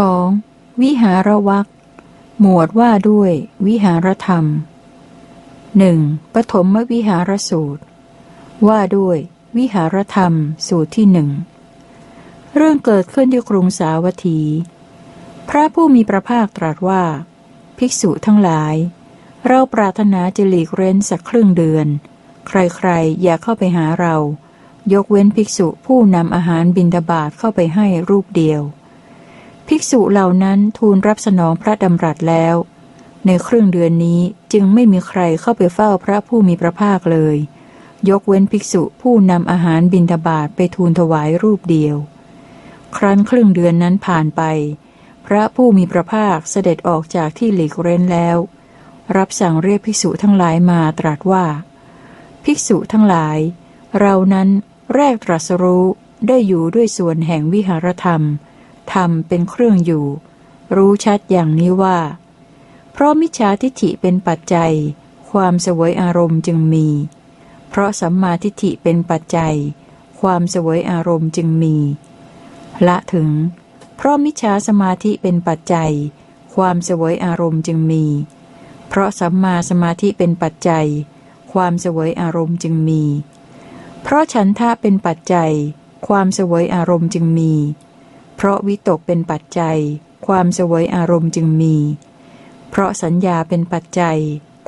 2. วิหารวักหมวดว่าด้วย วิหารธรรม 1. ปฐมวิหารสูตร ว่าด้วย วิหารธรรมสูตรที่หนึ่งเรื่องเกิดขึ้นที่กรุงสาวัตถี พระผู้มีพระภาคตรัสว่า ภิกษุทั้งหลาย เราปรารถนาจะหลีกเร้นสักครึ่งเดือน ใครๆ อย่าเข้าไปหาเรา ยกเว้นภิกษุผู้นำอาหารบิณฑบาตเข้าไปให้รูปเดียว ภิกษุเหล่านั้นทูลรับสนองพระดำรัสแล้ว ในครึ่งเดือนนี้จึงไม่มีใครเข้าไปเฝ้าพระผู้มีพระภาคเลย ยกเว้นภิกษุผู้นำอาหารบิณฑบาตไปทูลถวายรูปเดียว ครั้นครึ่งเดือนนั้นผ่านไป พระผู้มีพระภาคเสด็จออกจากที่หลีกเร้นแล้ว รับสั่งเรียกภิกษุทั้งหลายมาตรัสว่า ภิกษุทั้งหลาย เรานั้นแรกตรัสรู้ได้อยู่ด้วยส่วนแห่งวิหารธรรม ธรรมเป็นเครื่องอยู่ รู้ชัดอย่างนี้ว่า เพราะมิจฉาทิฏฐิเป็นปัจจัย ความสวยอารมณ์จึงมี เพราะสัมมาทิฏฐิเป็นปัจจัย ความสวยอารมณ์จึงมี ละถึง เพราะมิจฉาสมาธิเป็นปัจจัย ความสวยอารมณ์จึงมี เพราะสัมมาสมาธิเป็นปัจจัย ความสวยอารมณ์จึงมี เพราะฉันทะเป็นปัจจัย ความสวยอารมณ์จึงมีเพราะวิตกเป็นปัจจัย ความสวยอารมณ์จึงมี เพราะสัญญาเป็นปัจจัย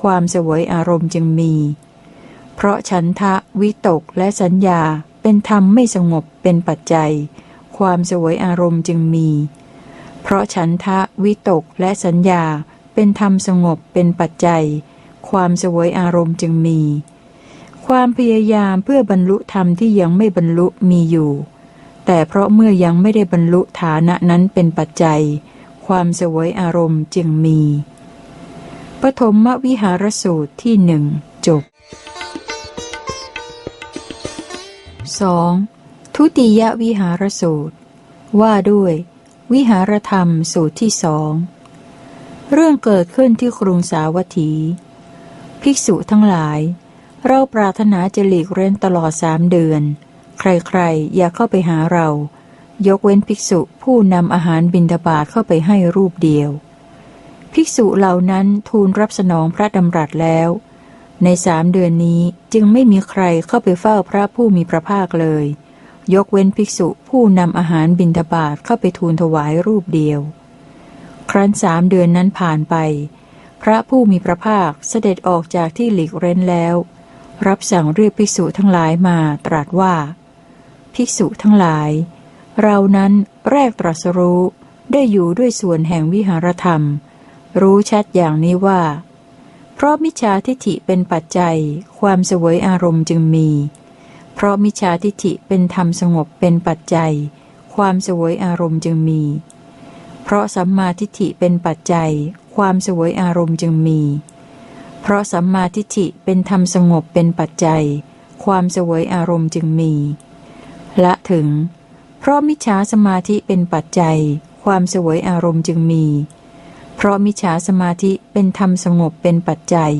ความสวยอารมณ์จึงมี เพราะฉันทะวิตกและสัญญาเป็นธรรมไม่สงบเป็นปัจจัย ความสวยอารมณ์จึงมี เพราะฉันทะวิตกและสัญญาเป็นธรรมสงบเป็นปัจจัย ความสวยอารมณ์จึงมี ความพยายามเพื่อบรรลุธรรมที่ยังไม่บรรลุมีอยู่ แต่เพราะเมื่อยังไม่ได้บรรลุฐานะนั้นเป็นปัจจัย ความสวยอารมณ์จึงมี ปฐมวิหารสูตรที่หนึ่งจบ 2. ทุติยวิหารสูตร ว่าด้วย วิหารธรรมสูตรที่สองเรื่องเกิดขึ้นที่กรุงสาวัตถี ภิกษุทั้งหลาย เราปรารถนาจะหลีกเร้นตลอดสามเดือน ใครๆ อย่าเข้าไปหาเรา ยกเว้นภิกษุผู้นำอาหารบิณฑบาตเข้าไปให้รูปเดียว ภิกษุเหล่านั้นทูลรับสนองพระดำรัสแล้ว ในสามเดือนนี้จึงไม่มีใครเข้าไปเฝ้าพระผู้มีพระภาคเลย ยกเว้นภิกษุผู้นำอาหารบิณฑบาตเข้าไปทูลถวายรูปเดียว ครั้นสามเดือนนั้นผ่านไป พระผู้มีพระภาคเสด็จออกจากที่หลีกเร้นแล้ว รับสั่งเรียกภิกษุทั้งหลายมาตรัสว่า ภิกษุทั้งหลาย เรานั้นแรกตรัสรู้ได้อยู่ด้วยส่วนแห่งวิหารธรรม รู้ชัดอย่างนี้ว่า เพราะมิจฉาทิฏฐิเป็นปัจจัย ความสวยอารมณ์จึงมี เพราะมิจฉาทิฏฐิเป็นธรรมสงบเป็นปัจจัย ความสวยอารมณ์จึงมี เพราะสัมมาทิฏฐิเป็นปัจจัย ความสวยอารมณ์จึงมี เพราะสัมมาทิฏฐิเป็นธรรมสงบเป็นปัจจัย ความสวยอารมณ์จึงมี ละถึง เพราะมิจฉาสมาธิเป็นปัจจัย ความสวยอารมณ์จึงมี เพราะมิจฉาสมาธิเป็นธรรมสงบเป็นปัจจัย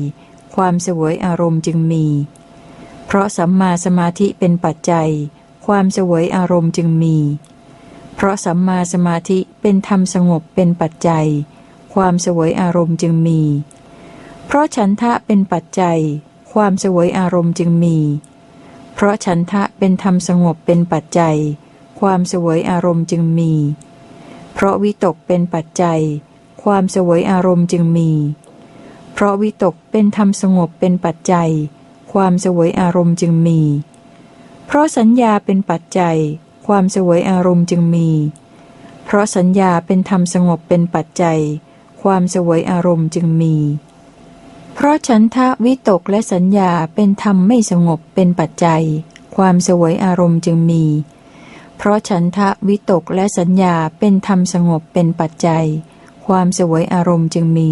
ความสวยอารมณ์จึงมี เพราะสัมมาสมาธิเป็นปัจจัย ความสวยอารมณ์จึงมี เพราะสัมมาสมาธิเป็นธรรมสงบเป็นปัจจัย ความสวยอารมณ์จึงมี เพราะฉันทะเป็นปัจจัย ความสวยอารมณ์จึงมีเพราะฉันทะเป็นธรรมสงบเป็นปัจจัย ความสวยอารมณ์จึงมี เพราะวิตกเป็นปัจจัย ความสวยอารมณ์จึงมี เพราะวิตกเป็นธรรมสงบเป็นปัจจัย ความสวยอารมณ์จึงมี เพราะสัญญาเป็นปัจจัย ความสวยอารมณ์จึงมี เพราะสัญญาเป็นธรรมสงบเป็นปัจจัย ความสวยอารมณ์จึงมี เพราะฉันทะวิตกและสัญญาเป็นธรรมไม่สงบเป็นปัจจัย ความสวยอารมณ์จึงมี เพราะฉันทะวิตกและสัญญาเป็นธรรมสงบเป็นปัจจัย ความสวยอารมณ์จึงมี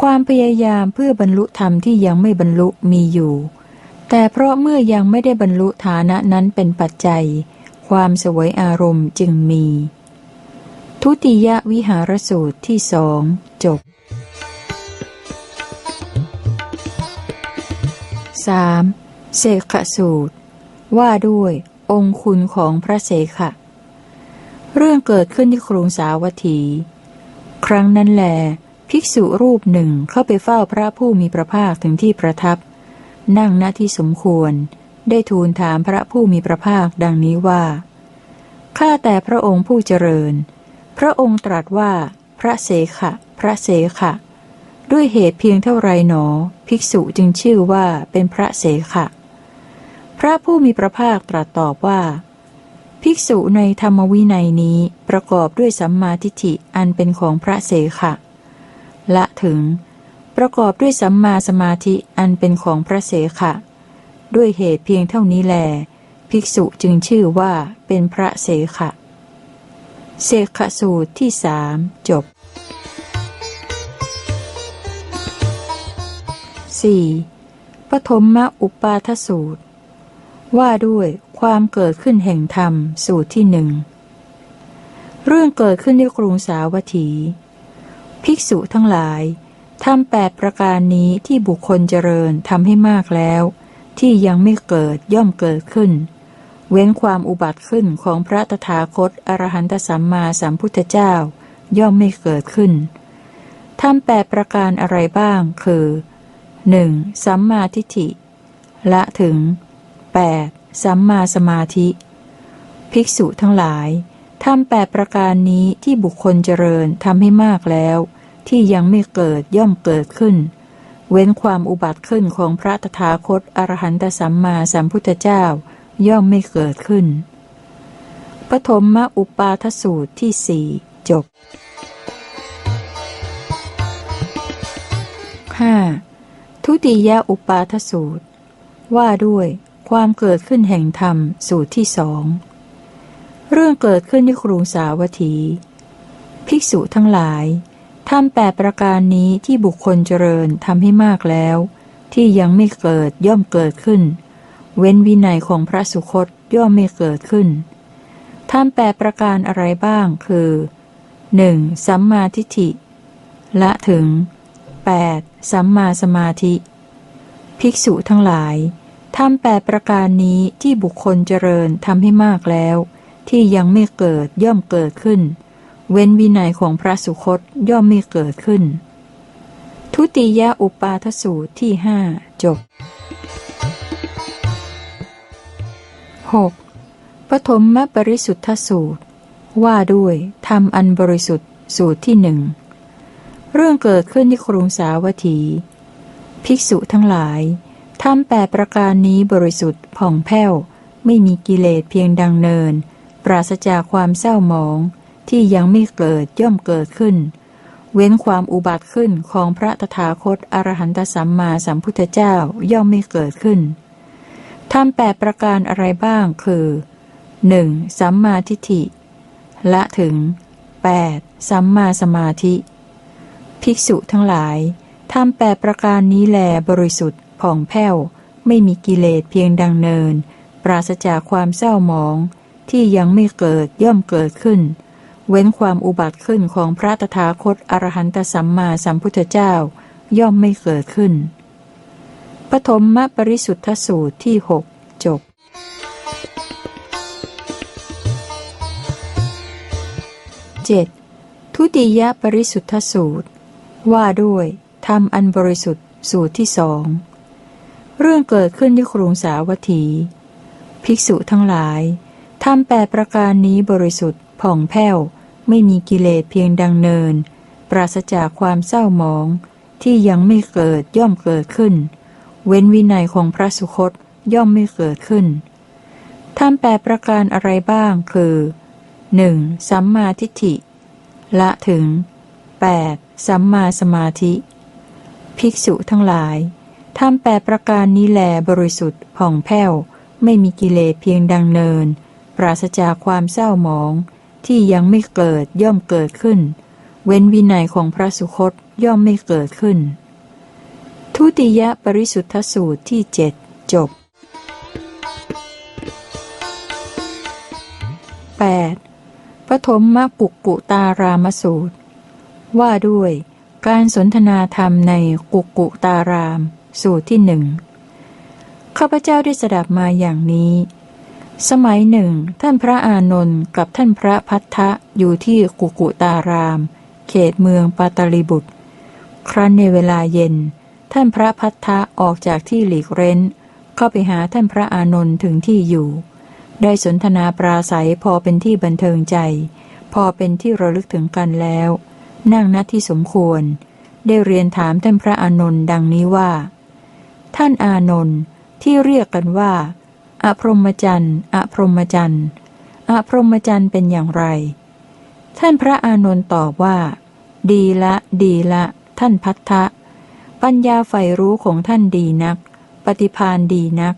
ความพยายามเพื่อบรรลุธรรมที่ยังไม่บรรลุมีอยู่ แต่เพราะเมื่อยังไม่ได้บรรลุฐานะนั้นเป็นปัจจัย ความสวยอารมณ์จึงมี ทุติยวิหารสูตรที่สองจบ 3. เสกขสูตร ว่าด้วยองคุณของพระเสขะ เรื่องเกิดขึ้นที่ครุงสาวัตถี ครั้งนั้นแล ภิกษุรูปหนึ่งเข้าไปเฝ้าพระผู้มีพระภาคถึงที่ประทับ นั่งณที่สมควร ได้ทูลถามพระผู้มีพระภาคดังนี้ว่า ข้าแต่พระองค์ผู้เจริญ พระองค์ตรัสว่า พระเสขะ พระเสขะ ด้วยเหตุเพียงเท่าไรหนอ ภิกษุจึงชื่อว่าเป็นพระเสขะ พระผู้มีพระภาคตรัสตอบว่า ภิกษุในธรรมวินัยนี้ประกอบด้วยสัมมาทิฏฐิอันเป็นของพระเสขะ ละถึง ประกอบด้วยสัมมาสมาธิอันเป็นของพระเสขะ ด้วยเหตุเพียงเท่านี้แล ภิกษุจึงชื่อว่าเป็นพระเสขะ เสขสูตรที่สามจบ 4. ปฐมมอุปาทสูตร ว่าด้วยความเกิดขึ้นแห่งธรรมสูตรที่หนึ่งเรื่องเกิดขึ้นที่กรุงสาวัตถี ภิกษุทั้งหลายทำแปดประการนี้ที่บุคคลเจริญทำให้มากแล้ว ที่ยังไม่เกิดย่อมเกิดขึ้น เว้นความอุบัติขึ้นของพระตถาคตอรหันตสัมมาสัมพุทธเจ้า ย่อมไม่เกิดขึ้นทำแปดประการอะไรบ้าง คือ หนึ่งสัมมาทิฏฐิ ละถึง 8. สัมมาสมาธิ ภิกษุทั้งหลายทำแปดประการนี้ที่บุคคลเจริญทำให้มากแล้ว ที่ยังไม่เกิดย่อมเกิดขึ้น เว้นความอุบัติขึ้นของพระตถาคตอรหันตสัมมาสัมพุทธเจ้า ย่อมไม่เกิดขึ้น ปฐมมอุปาทสูตรที่สี่จบ 5. ทุติยอุปาทสูตร ว่าด้วยความเกิดขึ้นแห่งธรรมสูตรที่สอง เรื่องเกิดขึ้นที่กรุงสาวัตถี ภิกษุทั้งหลายทำแปดประการนี้ที่บุคคลเจริญทำให้มากแล้ว ที่ยังไม่เกิดย่อมเกิดขึ้น เว้นวินัยของพระสุคตย่อมไม่เกิดขึ้นทำแปดประการอะไรบ้างคือ 1. สัมมาทิฏฐิ ละถึง 8. สัมมาสมาธิ ภิกษุทั้งหลายทำแปดประการนี้ที่บุคคลเจริญทำให้มากแล้ว ที่ยังไม่เกิดย่อมเกิดขึ้น เว้นวินัยของพระสุคตย่อมไม่เกิดขึ้น ทุติยอุปาทสูตรที่ห้าจบ 6. ปฐมมปริสุทธสูตร ว่าด้วยทำอันบริสุทธิ์สูตรที่หนึ่ง เรื่องเกิดขึ้นที่กรุงสาวัตถี ภิกษุทั้งหลายทำแปดประการนี้บริสุทธิ์ผ่องแผ้ว ไม่มีกิเลสเพียงดังเนิน ปราศจากความเศร้าหมอง ที่ยังไม่เกิดย่อมเกิดขึ้น เว้นความอุบัติขึ้นของพระตถาคตอรหันตสัมมาสัมพุทธเจ้าย่อมไม่เกิดขึ้นทำแปดประการอะไรบ้างคือ 1. สัมมาทิฏฐิ ละถึง 8. สัมมาสมาธิ ภิกษุทั้งหลายทำแปดประการนี้แลบริสุทธิ์ผ่องแผ้ว ไม่มีกิเลสเพียงดังเนิน ปราศจากความเศร้าหมอง ที่ยังไม่เกิดย่อมเกิดขึ้น เว้นความอุบัติขึ้นของพระตถาคตอรหันตสัมมาสัมพุทธเจ้า ย่อมไม่เกิดขึ้น ปฐมมปริสุทธสูตรที่หกจบ 7. ทุติยปริสุทธสูตร ว่าด้วยทำอันบริสุทธิ์สูตรที่สอง เรื่องเกิดขึ้นที่กรุงสาวัตถี ภิกษุทั้งหลายทำแปดประการนี้บริสุทธิ์ผ่องแผ้ว ไม่มีกิเลสเพียงดังเนิน ปราศจากความเศร้าหมอง ที่ยังไม่เกิดย่อมเกิดขึ้น เว้นวินัยของพระสุคตย่อมไม่เกิดขึ้นทำแปดประการอะไรบ้างคือ 1. สัมมาทิฏฐิ ละถึง 8. สัมมาสมาธิ ภิกษุทั้งหลายทำแปประการนี้แลบริสุทธิ์ผ่องแผ้ว ไม่มีกิเลสเพียงดังเนิน ปราศจากความเศร้าหมอง ที่ยังไม่เกิดย่อมเกิดขึ้น เว้นวินัยของพระสุคตย่อมไม่เกิดขึ้น ทุติยปริสุทธสูตรที่เจ็ดจบ 8. ปฐมมกุกกุตารามสูตร ว่าด้วย การสนทนาธรรมในกุกกุตาราม สูตรที่หนึ่งข้าพเจ้าได้สดับมาอย่างนี้ สมัยหนึ่ง ท่านพระอานนท์กับท่านพระพัทธะอยู่ที่กุกุตาราม เขตเมืองปาตลิบุตร ครั้นในเวลาเย็น ท่านพระพัทธะออกจากที่หลีกเร้น เข้าไปหาท่านพระอานนท์ถึงที่อยู่ ได้สนทนาปราศัยพอเป็นที่บันเทิงใจ พอเป็นที่ระลึกถึงกันแล้ว นั่งณที่สมควร ได้เรียนถามท่านพระอานนท์ดังนี้ว่า ท่านอานนท์ที่เรียกกันว่า อพรหมจันทร์อพรหมจันทร์อพรหมจันทร์เป็นอย่างไร ท่านพระอานนท์ตอบว่า ดีละ ดีละ ท่านพัทธะ ปัญญาใฝ่รู้ของท่านดีนัก ปฏิพานดีนัก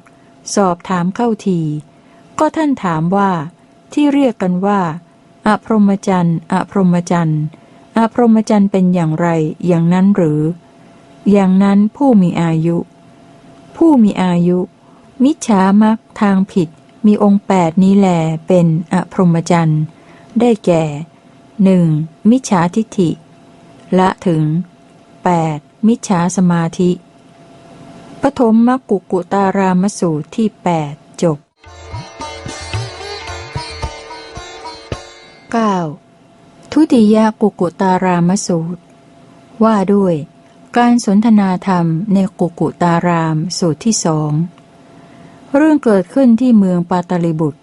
สอบถามเข้าที ก็ท่านถามว่า ที่เรียกกันว่า อพรหมจันทร์อพรหมจันทร์ อพรหมจันทร์เป็นอย่างไร อย่างนั้นหรือ อย่างนั้นผู้มีอายุ ผู้มีอายุ มิจฉามักทางผิด มีองค์แปดนี้แลเป็นอพรหมจันทร์ได้แก่หนึ่งมิจฉาทิฏฐิ ละถึง 8. มิจฉาสมาธิ ปฐมมกุกุตารามสูตรที่ 8 จบ 9. ทุติยกุกุตารามสูตร ว่าด้วย การสนทนาธรรมในกุกุตารามสูตรที่สองเรื่องเกิดขึ้นที่เมืองปาตลิบุตร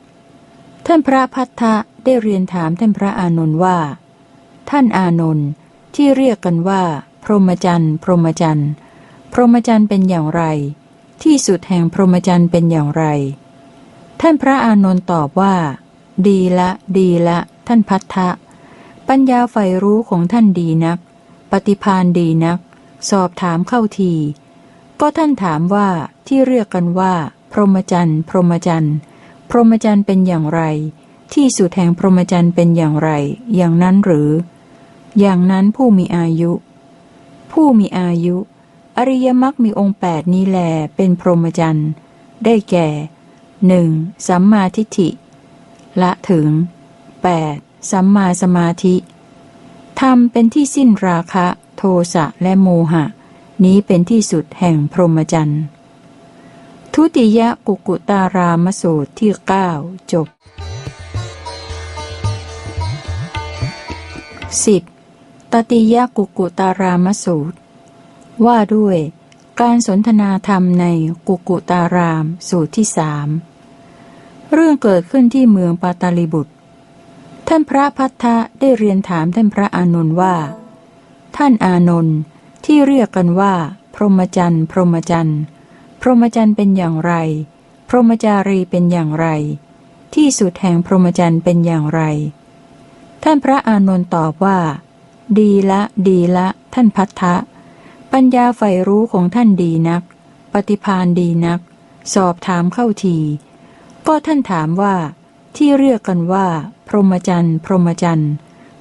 ท่านพระพัทธะได้เรียนถามท่านพระอานนท์ว่า ท่านอานนท์ที่เรียกกันว่า พรหมจรรย์พรหมจรรย์พรหมจรรย์เป็นอย่างไร ที่สุดแห่งพรหมจรรย์เป็นอย่างไร ท่านพระอานนท์ตอบว่า ดีละ ดีละ ท่านพัทธะ ปัญญาใฝ่รู้ของท่านดีนัก ปฏิพานดีนัก สอบถามเข้าที ก็ท่านถามว่าที่เรียกกันว่า พรหมจรรย์พรหมจรรย์พรหมจรรย์เป็นอย่างไร ที่สุดแห่งพรหมจรรย์เป็นอย่างไร อย่างนั้นหรือ อย่างนั้นผู้มีอายุ ผู้มีอายุ อริยมรรคมีองค์แปดนี้แลเป็นพรหมจรรย์ได้แก่หนึ่งสัมมาทิฏฐิ ละถึง 8. สัมมาสมาธิธรรมเป็นที่สิ้นราคะ โทสะและโมหะ นี้เป็นที่สุดแห่งพรหมจรรย์ทุติยกุกุตารามสูตรที่9จบ 10. ตติยกุกุตารามสูตร ว่าด้วยการสนทนาธรรมในกุกุตารามสูตรที่สามเรื่องเกิดขึ้นที่เมืองปาตาลิบุตร ท่านพระพัทธะได้เรียนถามท่านพระอานนท์ว่า ท่านอานนท์ที่เรียกกันว่า พรหมจรรย์พรหมจรรย์พรหมจรรย์เป็นอย่างไร พรหมจารีเป็นอย่างไร ที่สุดแห่งพรหมจรรย์เป็นอย่างไร ท่านพระอานนท์ตอบว่า ดีละดีละ ท่านพัทธะปัญญาใฝ่รู้ของท่านดีนัก ปฏิพานดีนัก สอบถามเข้าที ก็ท่านถามว่า ที่เรียกกันว่า พรหมจรรย์ พรหมจรรย์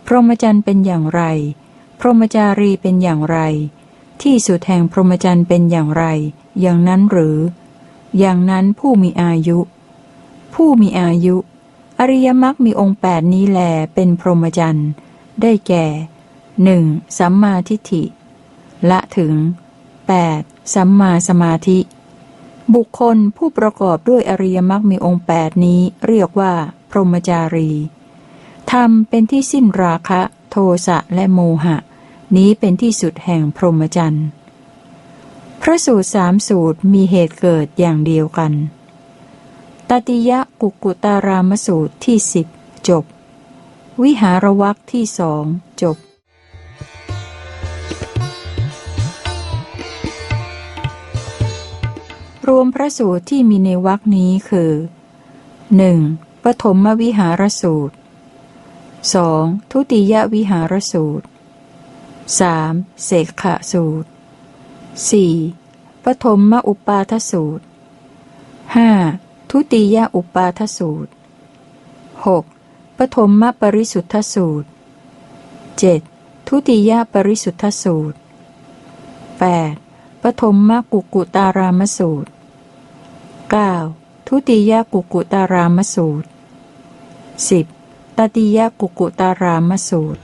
พรหมจรรย์เป็นอย่างไร พรหมจารีเป็นอย่างไร ที่สุดแห่งพรหมจรรย์เป็นอย่างไร อย่างนั้นหรือ อย่างนั้นผู้มีอายุ ผู้มีอายุ อริยมรรคมีองค์แปดนี้แลเป็นพรหมจรรย์ ได้แก่หนึ่งสัมมาทิฏฐิ ละถึง 8. สัมมาสมาธิ บุคคลผู้ประกอบด้วยอริยมรรคมีองค์แปดนี้เรียกว่า พรหมจารี ธรรมเป็นที่สิ้นราคะ โทสะและโมหะ นี้เป็นที่สุดแห่งพรหมจรรย์ พระสูตรสามสูตรมีเหตุเกิดอย่างเดียวกัน ตติยะกุกุตารามสูตรที่สิบจบ วิหารวักที่สองจบรวมพระสูตรที่มีในวรรคนี้คือ 1. ปฐมวิหารสูตร 2. ทุติยวิหารสูตร 3. เสกขะสูตร 4. ปฐมอุปาทสูตร 5. ทุติยอุปาทสูตร 6. ปฐมปริสุทธสูตร 7. ทุติยปริสุทธสูตร 8. ปฐมกุกุตารามสูตร 9. ทุติยกุกุตารามสูตร 10. ตติยกุกุตารามสูตร